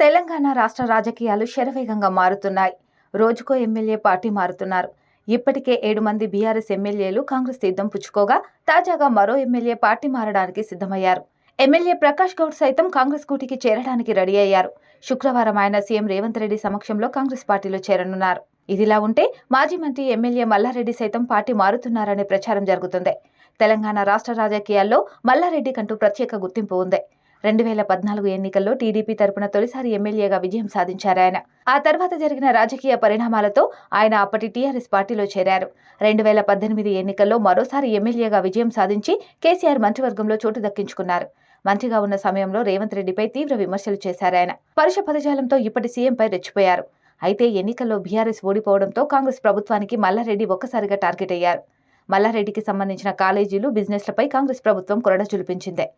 తెలంగాణ రాష్ట్ర రాజకీయాలు శరవేగంగా మారుతున్నాయి. రోజుకో ఎమ్మెల్యే పార్టీ మారుతున్నారు. ఇప్పటికే ఏడు మంది బీఆర్ఎస్ ఎమ్మెల్యేలు కాంగ్రెస్ తీర్థం పుచ్చుకోగా తాజాగా మరో ఎమ్మెల్యే పార్టీ మారడానికి సిద్ధమయ్యారు. ఎమ్మెల్యే ప్రకాష్ గౌడ్ సైతం కాంగ్రెస్ కూటికి చేరడానికి రెడీ అయ్యారు. శుక్రవారం ఆయన సీఎం రేవంత్ రెడ్డి సమక్షంలో కాంగ్రెస్ పార్టీలో చేరనున్నారు. ఇదిలా ఉంటే మాజీ మంత్రి ఎమ్మెల్యే మల్లారెడ్డి సైతం పార్టీ మారుతున్నారనే ప్రచారం జరుగుతుంది. తెలంగాణ రాష్ట్ర రాజకీయాల్లో మల్లారెడ్డి కంటూ ప్రత్యేక గుర్తింపు ఉంది. రెండు వేల పద్నాలుగు ఎన్నికల్లో టీడీపీ తరపున తొలిసారి ఎమ్మెల్యేగా విజయం సాధించారు ఆయన. ఆ తర్వాత జరిగిన రాజకీయ పరిణామాలతో ఆయన అప్పటి టీఆర్ఎస్ పార్టీలో చేరారు. రెండు వేల పద్దెనిమిది ఎన్నికల్లో మరోసారి ఎమ్మెల్యేగా విజయం సాధించి కేసీఆర్ మంత్రివర్గంలో చోటు దక్కించుకున్నారు. మంత్రిగా ఉన్న సమయంలో రేవంత్ రెడ్డిపై తీవ్ర విమర్శలు చేశారాయన పరుష పదజాలంతో ఇప్పటి సీఎంపై రెచ్చిపోయారు. అయితే ఎన్నికల్లో బీఆర్ఎస్ ఓడిపోవడంతో కాంగ్రెస్ ప్రభుత్వానికి మల్లారెడ్డి ఒక్కసారిగా టార్గెట్ అయ్యారు. మల్లారెడ్డికి సంబంధించిన కాలేజీలు బిజినెస్లపై కాంగ్రెస్ ప్రభుత్వం కొరడ చూపించిందే.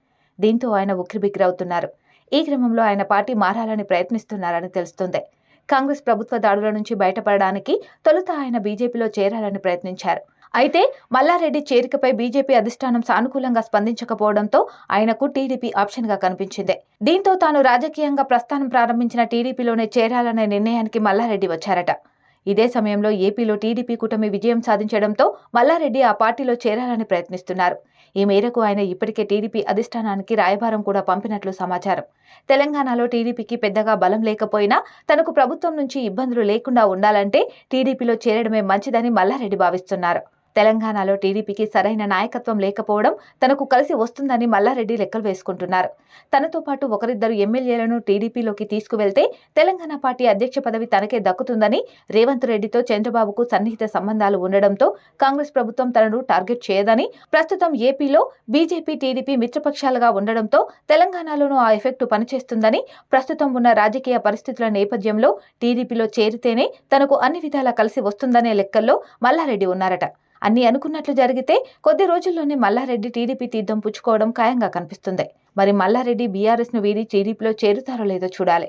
దీంతో ఆయన ఉక్కిరిబిక్కిరవుతున్నారు. ఈ క్రమంలో ఆయన పార్టీ మారాలని ప్రయత్నిస్తున్నారని తెలుస్తుంది. కాంగ్రెస్ ప్రభుత్వ దాడుల నుంచి బయటపడడానికి తొలుత ఆయన బీజేపీలో చేరాలని ప్రయత్నించారు. అయితే మల్లారెడ్డి చేరికపై బీజేపీ అధిష్టానం సానుకూలంగా స్పందించకపోవడంతో ఆయనకు టీడీపీ ఆప్షన్గా కనిపించింది. దీంతో తాను రాజకీయంగా ప్రస్థానం ప్రారంభించిన టీడీపీలోనే చేరాలనే నిర్ణయానికి మల్లారెడ్డి వచ్చారట. ఇదే సమయంలో ఏపీలో టీడీపీ కూటమి విజయం సాధించడంతో మల్లారెడ్డి ఆ పార్టీలో చేరాలని ప్రయత్నిస్తున్నారు. ఈ మేరకు ఆయన ఇప్పటికే టీడీపీ అధిష్టానానికి రాయబారం కూడా పంపినట్లు సమాచారం. తెలంగాణలో టీడీపీకి పెద్దగా బలం లేకపోయినా తనకు ప్రభుత్వం నుంచి ఇబ్బందులు లేకుండా ఉండాలంటే టీడీపీలో చేరడమే మంచిదని మల్లారెడ్డి భావిస్తున్నారు. తెలంగాణలో టీడీపీకి సరైన నాయకత్వం లేకపోవడం తనకు కలిసి వస్తుందని మల్లారెడ్డి లెక్కలు వేసుకుంటున్నారు. తనతో పాటు ఒకరిద్దరు ఎమ్మెల్యేలను టీడీపీలోకి తీసుకువెళ్తే తెలంగాణ పార్టీ అధ్యక్ష పదవి తనకే దక్కుతుందని రేవంత్ రెడ్డితో చంద్రబాబుకు సన్నిహిత సంబంధాలు ఉండడంతో కాంగ్రెస్ ప్రభుత్వం తనను టార్గెట్ చేయదని ప్రస్తుతం ఏపీలో బీజేపీ టీడీపీ మిత్రపక్షాలుగా ఉండడంతో తెలంగాణలోనూ ఆ ఎఫెక్టు పనిచేస్తుందని ప్రస్తుతం ఉన్న రాజకీయ పరిస్థితుల నేపథ్యంలో టీడీపీలో చేరితేనే తనకు అన్ని విధాలా కలిసి వస్తుందనే లెక్కల్లో మల్లారెడ్డి ఉన్నారట. అన్ని అనుకున్నట్లు జరిగితే కొద్ది రోజుల్లోనే మల్లారెడ్డి టీడీపీ తీర్థం పుచ్చుకోవడం ఖాయంగా కనిపిస్తుంది. మరి మల్లారెడ్డి బీఆర్ఎస్ను వీడి టీడీపీలో చేరుతారో లేదో చూడాలి.